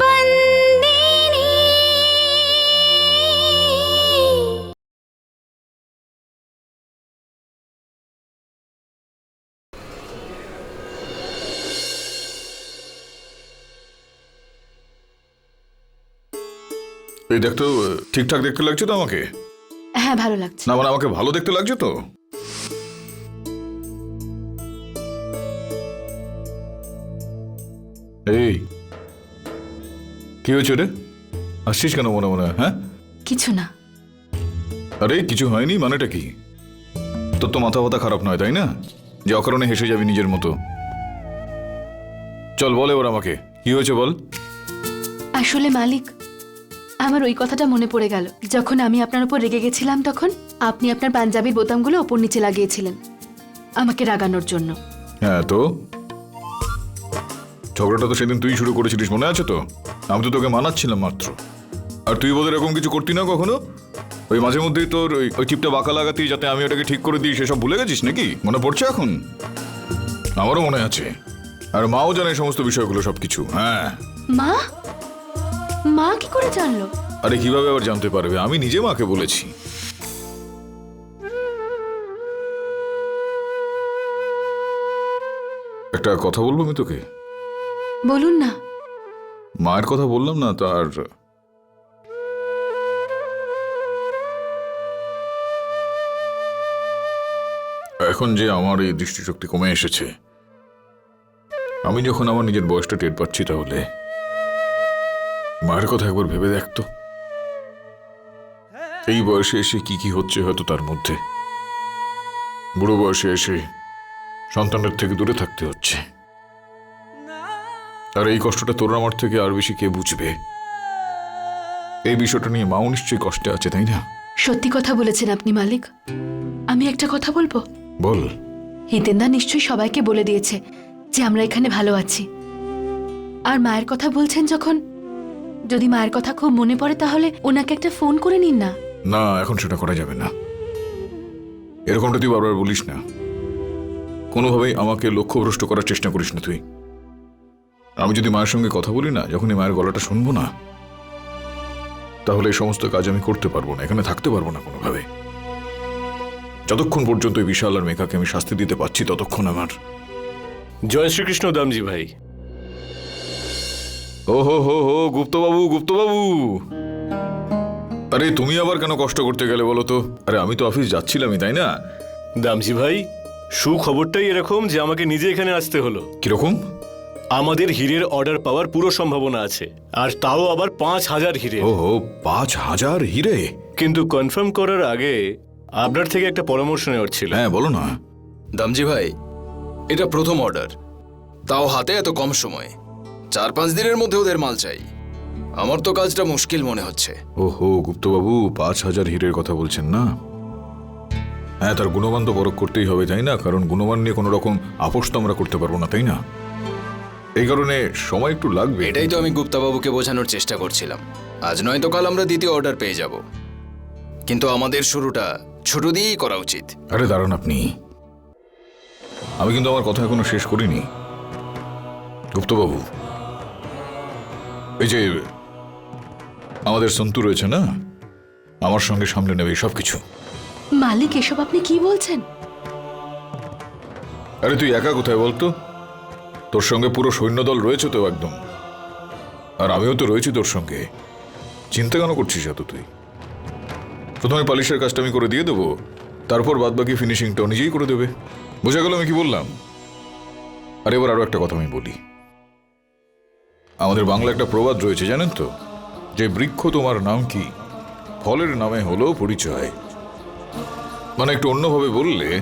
বন্দিনী। এই দেখতো ঠিকঠাক দেখতে লাগছে তো আমাকে? হ্যাঁ ভালো লাগছে। না মানে আমাকে ভালো দেখতে লাগছে তো? এই হয়েছে রে? আসছিস কেন মনে মনে হ্যাঁ? কিছু না। আরে কিছু হয়নি? মানেটা কি? তোর তো মাথা ব্যথা খারাপ নয় তাই না? যে অকারণে হেসে যাবি নিজের মতো। চল বলে ওর আমাকে। কি হয়েছে বল? আসলে মালিক আমার ওই কথাটা মনে পড়ে গেল। যখন আমি আপনার উপর রেগে গেছিলাম তখন আপনি আপনার পাঞ্জাবির বোতামগুলো ওপর নিচে লাগিয়েছিলেন। আমাকে রাগানোর জন্য। হ্যাঁ তো? ঝগড়াটা তো সেদিন তুই শুরু করেছিলিস মনে আছে তো? আমি তো তোকে মানাচ্ছিলাম মাত্র। আর তুই বোধহয় এরকম কিছু করতি না কখনো? ওই মাঝে মধ্যেই তোর ওই ওই টিপটা বাঁকা লাগাতি যাতে আমি ওটাকে ঠিক করে দিই সেসব ভুলে গেছিস নাকি? মনে পড়ছে এখন? আমারও মনে আছে। আর মাও জানে সমস্ত বিষয়গুলো সবকিছু হ্যাঁ। মা? মা কি করে জানলো? আরে কীভাবে আবার জানতে পারবে? আমি নিজে মাকে বলেছি। একটা কথা বলব আমি তোকে? বলুন না। মায়ের কথা বললাম না তার এখন যে আমার এই দৃষ্টিশক্তি কমে এসেছে, আমি যখন আমার নিজের বয়সটা টের পাচ্ছি তাহলে মায়ের কথা একবার ভেবে দেখতো এই বয়সে এসে কি কি হচ্ছে হয়তো তার মধ্যে। বুড়ো বয়সে এসে সন্তানের থেকে দূরে থাকতে হচ্ছে। আর এই কষ্টটা তোর আমার থেকে আর বেশি কে বুঝবে? এই বিষয়টা নিয়ে মাও নিশ্চয়ই কষ্টে আছে তাই না? সত্যি কথা বলেছেন আপনি মালিক। আমি একটা কথা বলব? বল। হিতেন্দা নিশ্চয়ই সবাইকে বলে দিয়েছে যে আমরা এখানে ভালো আছি। আর মায়ের কথা বলছেন যখন? যদি মায়ের কথা খুব মনে পড়ে তাহলে ওনাকে একটা ফোন করে নিন না। না এখন সেটা করা যাবে না। এরকমটা তুই বারবার বলিস না। কোনোভাবেই আমাকে লক্ষ্যভ্রষ্ট করার চেষ্টা করিস না তুই। আমি যদি মায়ের সঙ্গে কথা বলি না যখনই মায়ের গলাটা শুনব না তাহলে এই সমস্ত কাজ আমি করতে পারব না এখানে থাকতে পারব না কোনোভাবে। যতক্ষণ পর্যন্ত এই বিশাল আর মেকাকে আমি শাস্তি দিতে পারছি ততক্ষণ আমার। জয় শ্রীকৃষ্ণ দামজি ভাই। ও হো হো হো গুপ্তবাবু গুপ্তবাবু! আরে তুমি আবার কেন কষ্ট করতে গেলে বলো তো? আরে আমি তো অফিস যাচ্ছিলামই তাই না? দামজি ভাই সুখবরটাই এরকম যে আমাকে নিজে এখানে আসতে হলো। কীরকম? আমাদের হীরের অর্ডার পাওয়ার পুরো সম্ভাবনা আছে আর তাও আবার পাঁচ হাজার হিরে। ও হো পাঁচ হাজার হিরে? কিন্তু কনফার্ম করার আগে আপনার থেকে একটা পরামর্শ নেওয়ার ছিল। হ্যাঁ বলো না। দামজি ভাই এটা প্রথম অর্ডার তাও হাতে এত কম সময়। চার পাঁচ দিনের মধ্যে ওদের মাল চাই। আমার তো কাজটা মুশকিল মনে হচ্ছে। ও হো গুপ্তবাবু পাঁচ হাজার হিরের কথা বলছেন না? হ্যাঁ তার গুণমান তো পরখ করতেই হবে তাই না? কারণ গুণমান নিয়ে কোনো রকম আপোষ তো আমরা করতে পারব না তাই না? এই কারণে সময় একটু লাগবে। এটাই তো আমি গুপ্তাবাবুকে বোঝানোর চেষ্টা করছিলাম। আজ নয়তো কাল আমরা দ্বিতীয় অর্ডার পেয়ে যাব। কিন্তু আমাদের শুরুটা ছোট দিয়েই করা উচিত। আরে দাঁড়ান আপনি। আমি কিন্তু আমার কথা এখনও শেষ করিনি। গুপ্তবাবু এই যে আমাদের সন্তু রয়েছে না? আমার সঙ্গে সামলে নেবে সব কিছু মালিক এসব আপনি কি বলছেন? আরে তুই একা কোথায় বলতো? তোর সঙ্গে পুরো সৈন্যদল রয়েছে তো একদম। আর আমিও তো রয়েছি তোর সঙ্গে। চিন্তা কেন করছিস এত তুই? প্রথমে পালিশের কাজটা আমি করে দিয়ে দেবো, তারপর বাদবাকি ফিনিশিংটা নিজেই করে দেবে। বোঝা গেল আমি কি বললাম? আর এবার আরও একটা কথা আমি বলি। আমাদের বাংলা একটা প্রবাদ রয়েছে, জানেন তো? যে বৃক্ষ তোমার নাম কি? ফলের নামে হলো পরিচয়। মানে একটু অন্যভাবে বললে,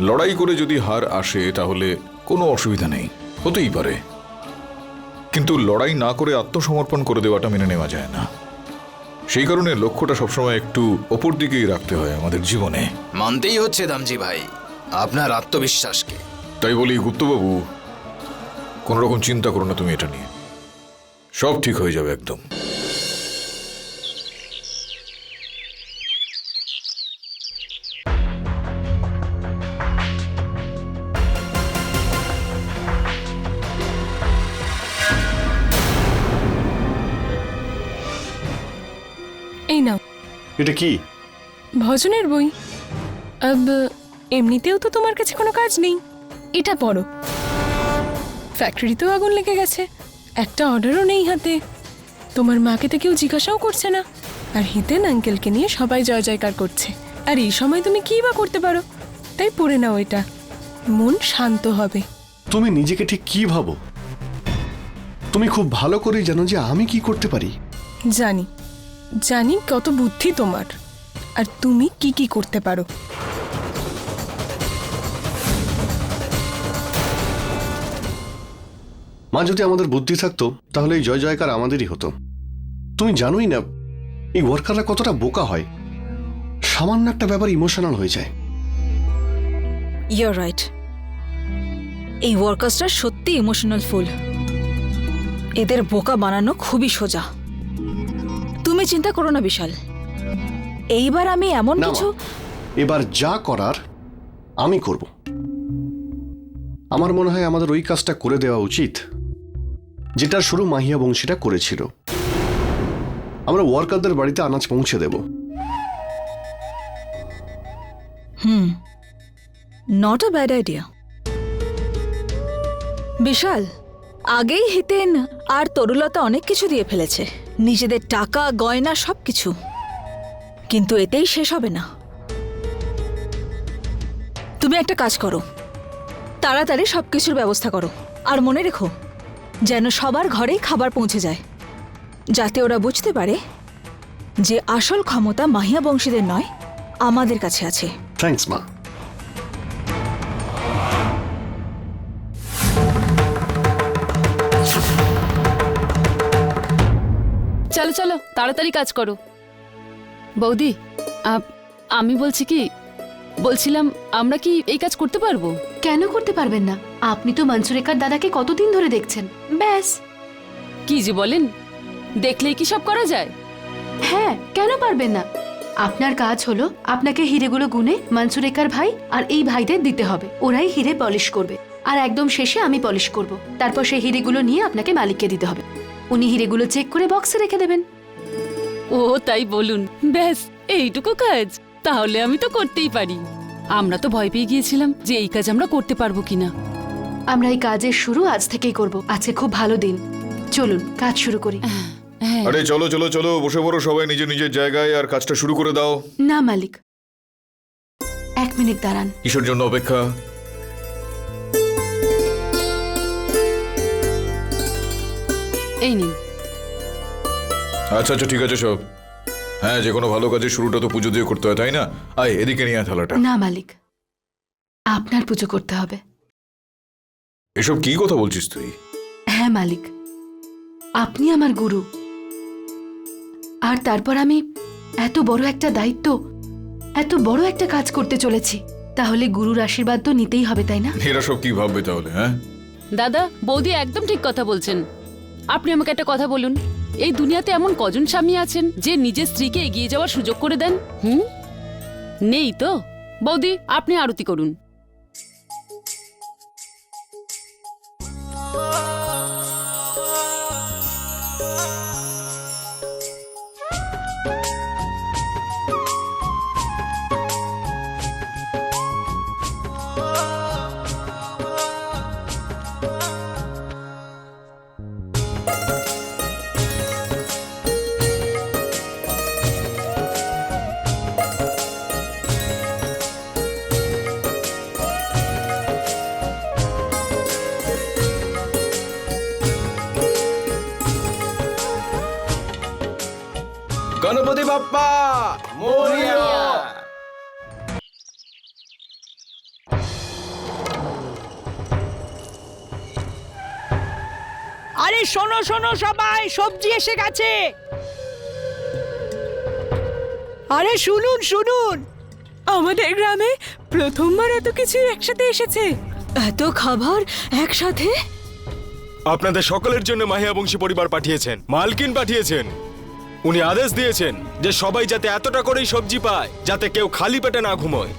লড়াই করে যদি হার আসে তাহলে কোনো অসুবিধা নেই হতেই পারে। কিন্তু লড়াই না করে আত্মসমর্পণ করে দেওয়াটা মেনে নেওয়া যায় না। সেই কারণে লক্ষ্যটা সবসময় একটু ওপর দিকেই রাখতে হয় আমাদের জীবনে। মানতেই হচ্ছে দামজি ভাই আপনার আত্মবিশ্বাসকে। তাই বলি গুপ্তবাবু কোনো রকম চিন্তা করো না তুমি এটা নিয়ে। সব ঠিক হয়ে যাবে একদম। এটা কি? ভজনের বই। আব, এমনিতেও তো তোমার কাছে কোনো কাজ নেই। এটা পড়ো। ফ্যাক্টরিতেও আগুন লেগে গেছে। একটা অর্ডারও নেই হাতে। তোমার মাকে তো কেউ জিজ্ঞাসাও করছে না। আর হিতেন আঙ্কেলকে নিয়ে সবাই জয় জয়কার করছে। আর এই সময় তুমি কী বা করতে পারো? তাই পড়ে নাও এটা। মন শান্ত হবে। তুমি নিজেকে ঠিক কি ভাবো? তুমি খুব ভালো করেই জানো যে আমি কি করতে পারি। জানি। জানি কত বুদ্ধি তোমার। আর তুমি কি কি করতে পারো? মা যদি আমাদের বুদ্ধি থাকতো তাহলে এই জয় জয়কার আমাদেরই হতো। তুমি জানোই না এই ওয়ার্কাররা কতটা বোকা হয়। সামান্য একটা ব্যাপার ইমোশনাল হয়ে যায়। ইউর রাইট এই ওয়ার্কার্সটা সত্যি ইমোশনাল ফুল এদের বোকা বানানো খুবই সোজা। তুমি চিন্তা করো না বিশাল। এইবার আমি এমন না মা, কিছু এবার যা করার আমি করব। আমার মনে হয় আমাদের ওই কাজটা করে দেওয়া উচিত যেটা শুরু মাহিয়া বংশীটা করেছিল। আমরা ওয়ার্কারদের বাড়িতে আনাজ পৌঁছে দেব। হুম not a bad idea Vishal আগেই হিতেন আর তরুলতা অনেক কিছু দিয়ে ফেলেছে। নিজেদের টাকা, গয়না সব কিছু কিন্তু এতেই শেষ হবে না। তুমি একটা কাজ করো। তাড়াতাড়ি সব কিছুর ব্যবস্থা করো। আর মনে রেখো, যেন সবার ঘরেই খাবার পৌঁছে যায়। যাতে ওরা বুঝতে পারে যে আসল ক্ষমতা মাহিয়া বংশীদের নয়, আমাদের কাছে আছে। থ্যাঙ্কস মা। চলো চলো তাড়াতাড়ি কাজ করো। বৌদি আমি বলছি কি বলছিলাম আমরা কি এই কাজ করতে পারব? কেন করতে পারবেন না? আপনি তো মনসুরেখার দাদাকে কতদিন ধরে দেখছেন। ব্যাস। কি যে বলেন দেখলেই কি সব করা যায়? হ্যাঁ কেন পারবেন না? আপনার কাজ হলো আপনাকে হিরেগুলো গুনে মনসুরেখার ভাই আর এই ভাইদের দিতে হবে। ওরাই হিরে পলিশ করবে। আর একদম শেষে আমি পলিশ করব। তারপর সেই হিরেগুলো নিয়ে আপনাকে মালিককে দিতে হবে। উনি হিরেগুলো চেক করে বক্সে রেখে দেবেন। ও তাই বলুন। ব্যাস এইটুকু কাজ। তাহলে আমি তো করতেই পারি। আমরা তো ভয় পেয়ে গিয়েছিলাম যে এই কাজ আমরা করতে পারব কিনা। আমরা এই কাজের শুরু আজ থেকেই করব। আজকে খুব ভালো দিন। চলুন কাজ শুরু করি। হ্যাঁ। আরে চলো চলো চলো বসে পড়ো সবাই নিজের নিজের জায়গায় আর কাজটা শুরু করে দাও। না মালিক। এক মিনিট দাঁড়ান। কিসের জন্য অপেক্ষা? এই নিন। আচ্ছা আচ্ছা ঠিক আছে সব। হ্যাঁ যে কোনো ভালো কাজের শুরুটা তো পুজো দিয়ে করতে হয় তাই না? আয় এদিকে নিয়ে আয় থালাটা। না মালিক। আপনার পুজো করতে হবে। এসব কি কথা বলছিস তুই? হ্যাঁ মালিক। আপনি আমার গুরু। আর তারপর আমি এত বড় একটা দায়িত্ব এত বড় একটা কাজ করতে চলেছি তাহলে গুরুর আশীর্বাদ তো নিতেই হবে তাই না? এরা সব কি ভাববে তাহলে হ্যাঁ? দাদা বৌদি একদম ঠিক কথা বলছেন। আপনি আমাকে একটা কথা বলুন। এই দুনিয়াতে এমন কজন স্বামী আছেন যে নিজের স্ত্রীকে এগিয়ে যাওয়ার সুযোগ করে দেন? হুম? নেই তো? বৌদি, আপনি আরতি করুন। গণপতি বাপ্পা আরে শোনো শোনো সবাই সবজি এসে গেছে। আরে শুনুন শুনুন। আমাদের গ্রামে প্রথমবার এত কিছু একসাথে এসেছে। এত খাবার একসাথে? আপনাদের সকলের জন্য মাহিয়া বংশী পরিবার পাঠিয়েছেন মালকিন পাঠিয়েছেন। উনি আদেশ দিয়েছেন যে সবাই যাতে এতটা করেই সবজি পায় যাতে কেউ খালি পেটে না ঘুমোয়।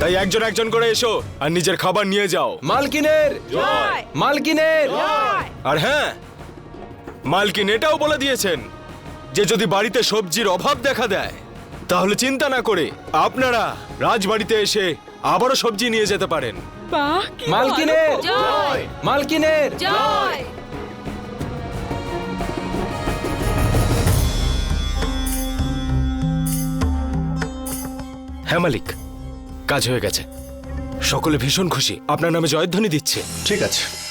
তাই একজন একজন করে এসো আর নিজের খাবার নিয়ে যাও। মালকিনের! জয়! মালকিনের! আর হ্যাঁ মালকিন এটাও বলে দিয়েছেন যে যদি বাড়িতে সবজির অভাব দেখা দেয় তাহলে চিন্তা না করে আপনারা রাজবাড়িতে এসে আবারও সবজি নিয়ে যেতে পারেন। বাহ কি মালকিনের! মালকিনের! জয়! হ্যাঁ মালিক। কাজ হয়ে গেছে। সকলে ভীষণ খুশি। আপনার নামে জয়ধ্বনি দিচ্ছে। ঠিক আছে।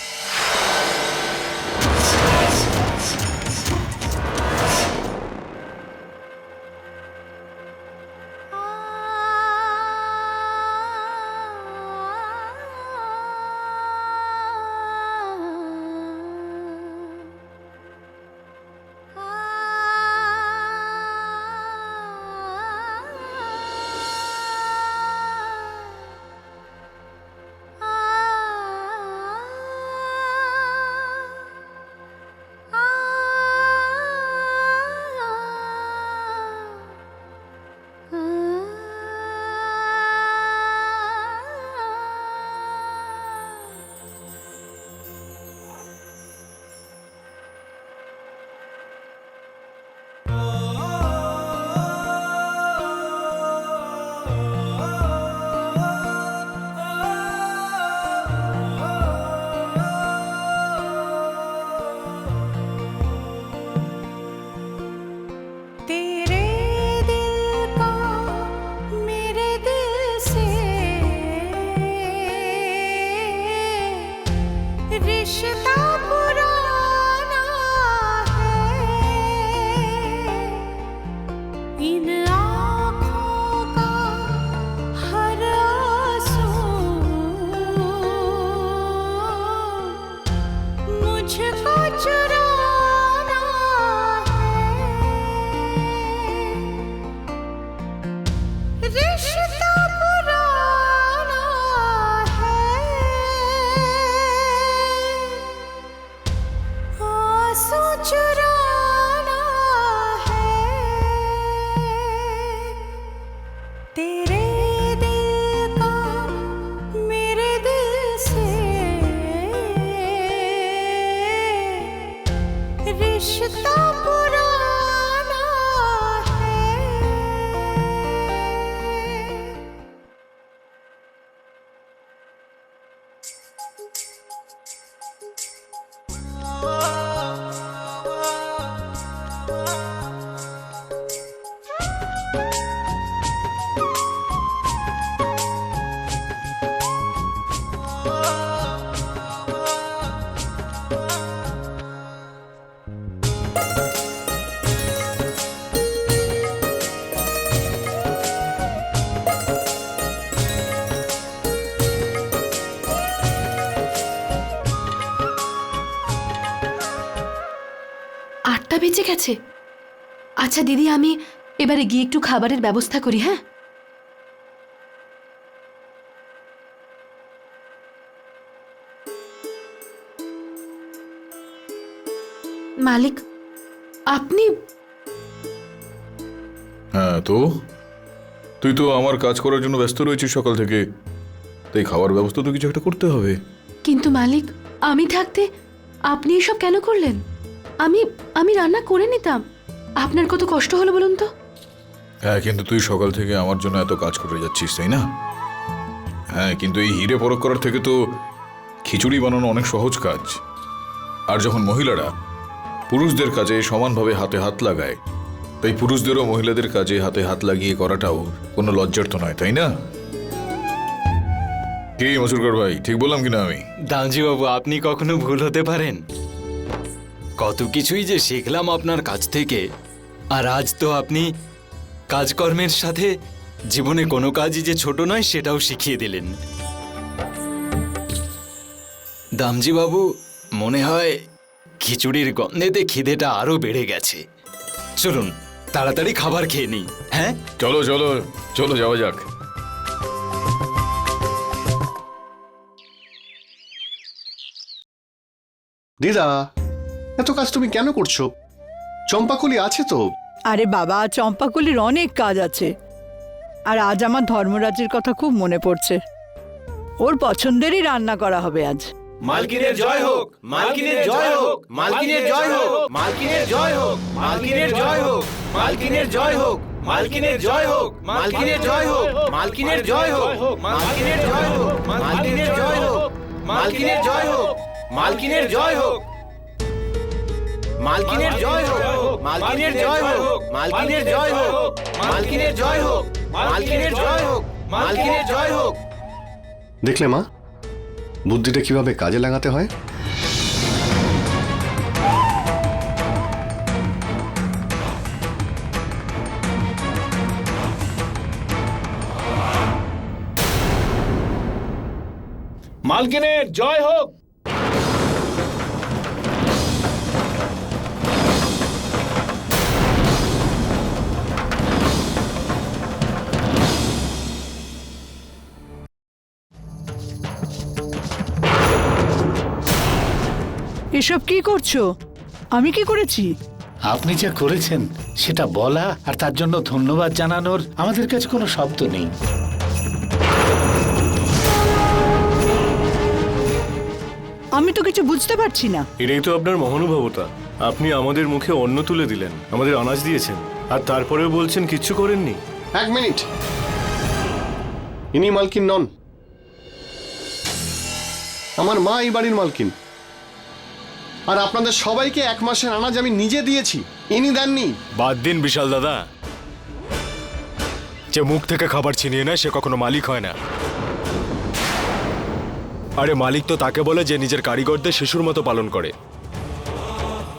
আচ্ছা দিদি আমি এবারে গিয়ে একটু খাবারের ব্যবস্থা করি হ্যাঁ? মালিক আপনি হ্যাঁ তো? তুই তো আমার কাজ করার জন্য ব্যস্ত রয়েছিস সকাল থেকে। তাই খাওয়ার ব্যবস্থা তো কিছু একটা করতে হবে। কিন্তু মালিক আমি থাকতে আপনি এসব কেন করলেন? আমি আমি রান্না করে নিতাম। আপনার কত কষ্ট হলো বলুন তো? হ্যাঁ কিন্তু তুই সকাল থেকে আমার জন্য এত কাজ করে যাচ্ছিস তাই না? হ্যাঁ কিন্তু এই হিরে পরখ করার থেকে তো খিচুড়ি বানানো অনেক সহজ কাজ। আর যখন মহিলারা পুরুষদের কাজে সমানভাবে হাতে হাত লাগায় তাই পুরুষদেরও মহিলাদের কাজে হাতে হাত লাগিয়ে করাটাও কোনো লজ্জার তো নয় তাই না? কে মসুরকর ভাই ঠিক বললাম কিনা আমি? দামজি বাবু আপনি কখনো ভুল হতে পারেন। কত কিছুই যে শিখলাম আপনার কাছ থেকে আর আজ তো আপনি কাজকর্মের সাথে জীবনে কোনো কাজই যে ছোট নয় সেটাও শিখিয়ে দিলেন। দামজি বাবু মনে হয় খিচুড়ির গন্ধেতে খিদেটা আরও বেড়ে গেছে। চলুন তাড়াতাড়ি খাবার খেয়ে নিই হ্যাঁ? চলো চলো চলো যাওয়া যাক। দিদা এত কাজ তুমি কেন করছ? চম্পাকলি আছে তো আরে বাবা চম্পাকলির অনেক কাজ আছে আর আজ আমার ধর্মরাজের কথা খুব মনে পড়ছে ওর পছন্দেরই রান্না করা হবে আজ মালকিনের জয় হোক মালকিনের জয় হোক মালকিনের জয় হোক মালকিনের জয় হোক মালকিনের জয় হোক মালকিনের জয় হোক মালকিনের জয় হোক মালকিনের জয় হোক মালকিনের জয় হোক মালকিনের জয় হোক মালকিনের জয় হোক মালকিনের জয় হোক মালকিনের জয় হোক মালকিনের জয় হোক মালকিনের জয় হোক মালকিনের জয় হোক মালকিনের জয় হোক মালকিনের জয় হোক মালকিনের জয় হোক। দেখলে মা বুদ্ধিটা কীভাবে কাজে লাগাতে হয়? মালকিনের জয় হোক এসব কি করছ? আমি কি করেছি? আপনি যা করেছেন সেটা বলা আর তার জন্য ধন্যবাদ জানানোর আমাদের কাছে কোনো শব্দ নেই। আমি তো কিছু বুঝতে পারছি না। এটাই তো আপনার মহানুভবতা। আপনি আমাদের মুখে অন্ন তুলে দিলেন আমাদের আনাজ দিয়েছেন আর তারপরেও বলছেন কিচ্ছু করেননি। এক মিনিট। ইনি মালকিন নন। আমার মা এই বাড়ির মালকিন। আর আপনাদের সবাইকে এক মাসের আনাজ আমি নিজে দিয়েছি। ইনি দেননি। বাদ দিন বিশাল দাদা। যে মুখ থেকে খাবার ছিনিয়ে নেয়, সে কখনো মালিক হয় না। আরে মালিক তো তাকে বলে যে নিজের কারিগরদের শিশুর মতো পালন করে।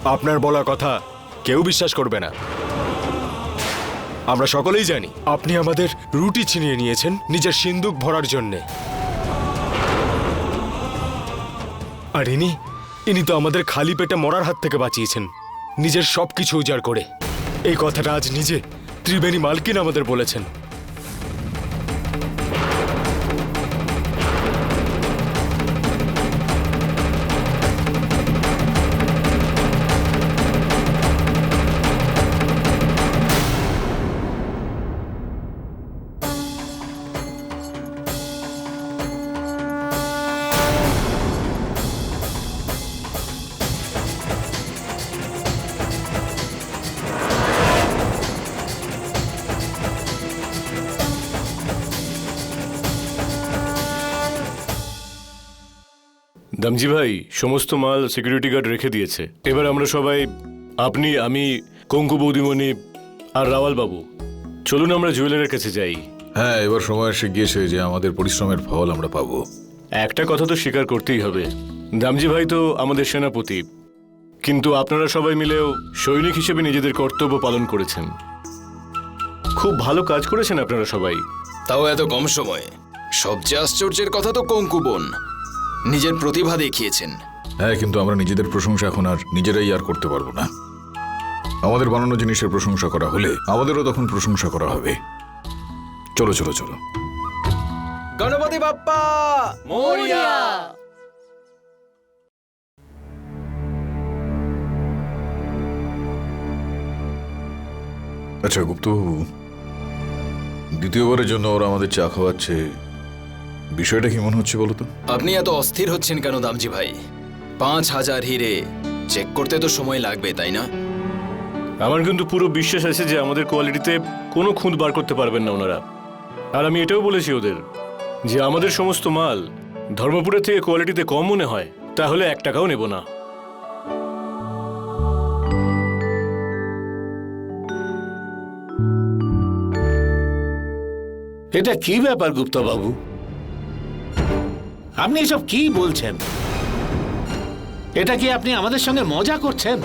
আপনার বলা কথা কেউ বিশ্বাস করবে না। আমরা সকলেই জানি, আপনি আমাদের রুটি ছিনিয়ে নিয়েছেন নিজের সিন্দুক ভরার জন্যে। আর ইনি ইনি তো আমাদের খালি পেটে মরার হাত থেকে বাঁচিয়েছেন। নিজের সব কিছু উজাড় করে। এই কথাটা আজ নিজে ত্রিবেণী মালকিন আমাদের বলেছেন। দামজি ভাই সমস্ত মাল সিকিউরিটি গার্ড রেখে দিয়েছে। এবার আমরা সবাই আপনি আমি কঙ্কু বৌদিমণি আর রাওয়াল বাবু। চলুন আমরা জুয়েলারের কাছে যাই। হ্যাঁ এবার সময় এসে গিয়েছে যে আমাদের পরিশ্রমের ফল আমরা পাবো। একটা কথা তো স্বীকার করতেই হবে। দামজি ভাই তো আমাদের সেনাপতি। কিন্তু আপনারা সবাই মিলেও সৈনিক হিসেবে নিজেদের কর্তব্য পালন করেছেন। খুব ভালো কাজ করেছেন আপনারা সবাই। তাও এত কম সময়ে। সবচেয়ে আশ্চর্যের কথা তো কঙ্কুবন নিজের প্রতিভা দেখিয়েছেন। হ্যাঁ কিন্তু আমরা নিজেদের প্রশংসা এখন আর নিজেরাই আর করতে পারব না। আমাদের বানানো জিনিসের প্রশংসা করা হলে আমাদেরও তখন প্রশংসা করা হবে। চলো চলো চলো। গণপতি বাপ্পা! মরিয়া! আচ্ছা গুপ্তবাবু দ্বিতীয়বারের জন্য ওরা আমাদের চা খাওয়াচ্ছে। বিষয়টা কি মনে হচ্ছে বলো তো? আপনি এত অস্থির হচ্ছেন কেন দামজি ভাই? পাঁচ হাজার হিরে চেক করতে তো সময় লাগবে তাই না? আমার কিন্তু পুরো বিশ্বাস আছে যে আমাদের কোয়ালিটিতে কোনো খুঁত বার করতে পারবেন না ওনারা। আর আমি এটাও বলেছি ওদের যে আমাদের সমস্ত মাল ধর্মপুরের থেকে কোয়ালিটিতে কম মনে হয় তাহলে এক টাকাও নেব না। এটা কি ব্যাপার গুপ্তা বাবু আপনি এসব কি বলছেন? এটা কি আপনি আমাদের সঙ্গে মজা করছেন?